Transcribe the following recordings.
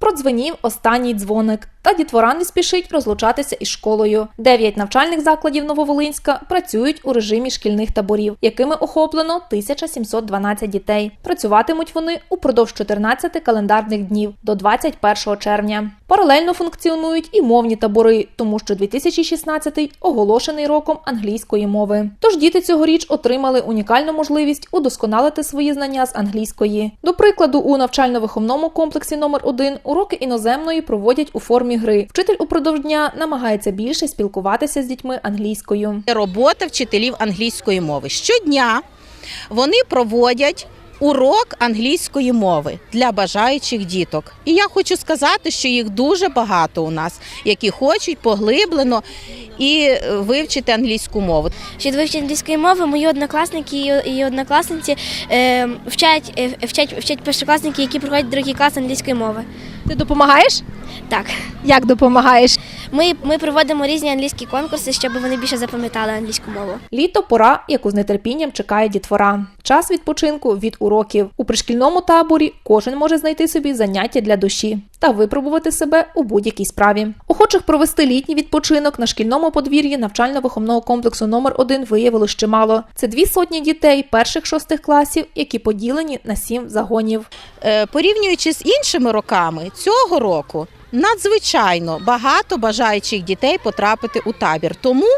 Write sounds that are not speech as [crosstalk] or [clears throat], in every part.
Продзвенів останній дзвоник, та дітвора не спішить розлучатися із школою. Дев'ять навчальних закладів Нововолинська працюють у режимі шкільних таборів, якими охоплено 1712 дітей. Працюватимуть вони упродовж 14 календарних днів до 21 червня. Паралельно функціонують і мовні табори, тому що 2016 оголошений роком англійської мови. Тож діти цьогоріч отримали унікальну можливість удосконалити свої знання з англійської. До прикладу, у навчально-виховному комплексі номер 1 уроки іноземної проводять у формі гри. Вчитель упродовж дня намагається більше спілкуватися з дітьми англійською. робота вчителів англійської мови. Щодня вони проводять урок англійської мови для бажаючих діток. І я хочу сказати, що їх дуже багато у нас, які хочуть поглиблено і е, вивчити англійську мову. Щоб вивчити англійської мови, мої однокласники і- і однокласниці е, вчать, е, вчать, вчать першокласники, які проходять другий клас англійської мови. Ти допомагаєш? Так, Як допомагаєш? Ми, ми проводимо різні англійські конкурси, щоб вони більше запам'ятали англійську мову. Літо пора, яку з нетерпінням чекає дітвора. Час відпочинку від уроків. У пришкільному таборі кожен може знайти собі заняття для душі та випробувати себе у будь-якій справі. Охочих провести літній відпочинок на шкільному подвір'ї навчально-виховного комплексу номер 1 виявилось чимало. Це дві сотні дітей перших шостих класів, які поділені на сім загонів. Е, Порівнюючи з іншими роками, цього року надзвичайно багато бажаючих дітей потрапити у табір. Тому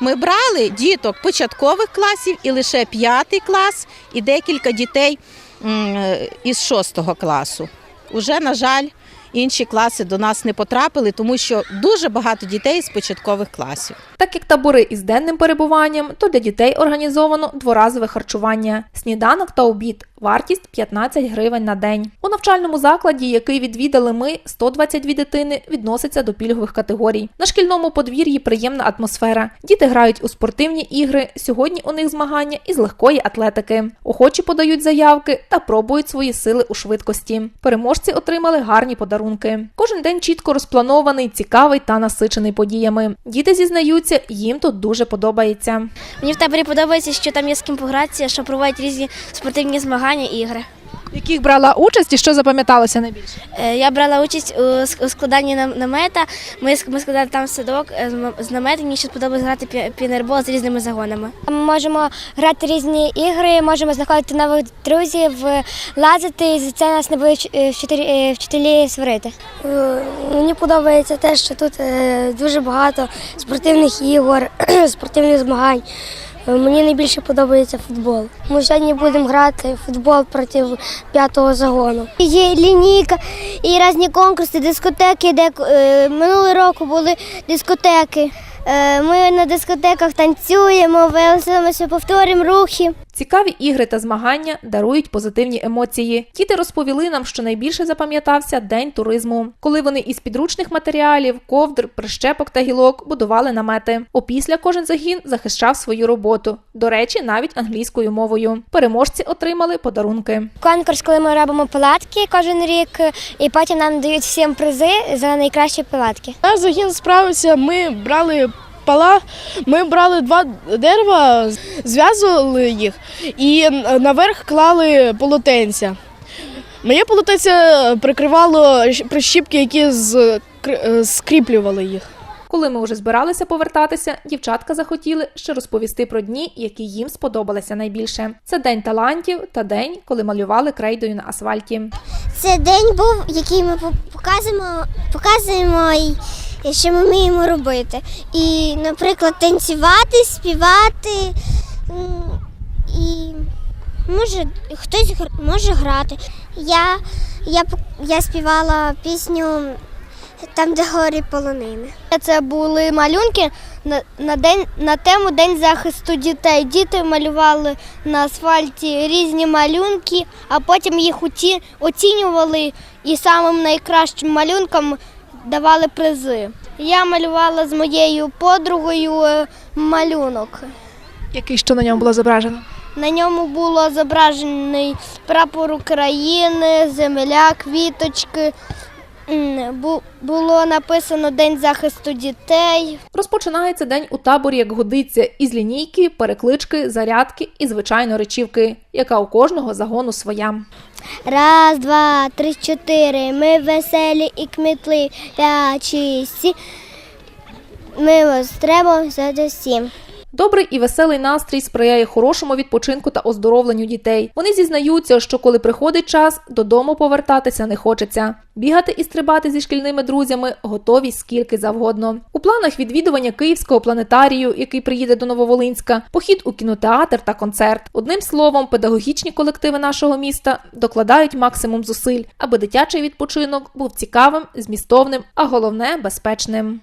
ми брали діток початкових класів і лише п'ятий клас, і декілька дітей е, із шостого класу. Уже, на жаль, інші класи до нас не потрапили, тому що дуже багато дітей з початкових класів. Так як табори із денним перебуванням, то для дітей організовано дворазове харчування, сніданок та обід. Вартість 15 гривень на день. У навчальному закладі, який відвідали ми, 122 дитини відноситься до пільгових категорій. На шкільному подвір'ї приємна атмосфера. Діти грають у спортивні ігри. Сьогодні у них змагання із легкої атлетики. Охочі подають заявки та пробують свої сили у швидкості. Переможці отримали гарні подарунки. Кожен день чітко розпланований, цікавий та насичений подіями. Діти зізнаються, їм тут дуже подобається. Мені в таборі подобається, що там є з ким погратися, що проводять різні спортивні змагання і ігри. В яких брала участь і що запам'яталося найбільше? Е, Я брала участь у складанні намета. Ми, ми складали там садок е, з намету. Мені ще сподобалось грати пі- пінербол з різними загонами. Ми можемо грати різні ігри, можемо знаходити нових друзів, лазити, і за це нас не будуть е, вчителі, сварити. Мені подобається те, що тут дуже багато спортивних ігор, [clears throat] спортивних змагань. Мені найбільше подобається футбол. Ми сьогодні будемо грати в футбол проти п'ятого загону. Є лінійка і різні конкурси, дискотеки, де е, минулого року були дискотеки. Е, Ми на дискотеках танцюємо, веселимося, повторюємо рухи. Цікаві ігри та змагання дарують позитивні емоції. Діти розповіли нам, що найбільше запам'ятався день туризму, коли вони із підручних матеріалів, ковдр, прищепок та гілок будували намети. Опісля кожен загін захищав свою роботу. До речі, навіть англійською мовою. Переможці отримали подарунки. Конкурс, коли ми робимо палатки кожен рік, і потім нам дають всім призи за найкращі палатки. Наш загін справився, ми брали пала, ми брали два дерева, зв'язували їх і наверх клали полотенця. Моє полотенце прикривало прищіпки, які е, скріплювали їх. Коли ми вже збиралися повертатися, дівчатка захотіли ще розповісти про дні, які їм сподобалися найбільше. Це день талантів та день, коли малювали крейдою на асфальті. Це день був, який ми показуємо, показуємо що ми вміємо робити. І, наприклад, танцювати, співати і може хтось може грати. Я, я, я співала пісню там, де горі полонини. Це були малюнки на, на, день, на тему День захисту дітей. Діти малювали на асфальті різні малюнки, а потім їх оці, оцінювали і самим найкращим малюнкам давали призи. Я малювала з моєю подругою е, малюнок. Який що на ньому було зображено? На ньому було зображений прапор України, земля, квіточки, Було написано День захисту дітей. Розпочинається день у таборі, як годиться, із лінійки, переклички, зарядки і звичайно речівки, яка у кожного загону своя. Раз, два, три, чотири. Ми веселі і кмітливі. всі. Ми вас треба за всім. Добрий і веселий настрій сприяє хорошому відпочинку та оздоровленню дітей. Вони зізнаються, що коли приходить час, додому повертатися не хочеться. Бігати і стрибати зі шкільними друзями готові скільки завгодно. У планах відвідування Київського планетарію, який приїде до Нововолинська, похід у кінотеатр та концерт. Одним словом, педагогічні колективи нашого міста докладають максимум зусиль, аби дитячий відпочинок був цікавим, змістовним, а головне безпечним.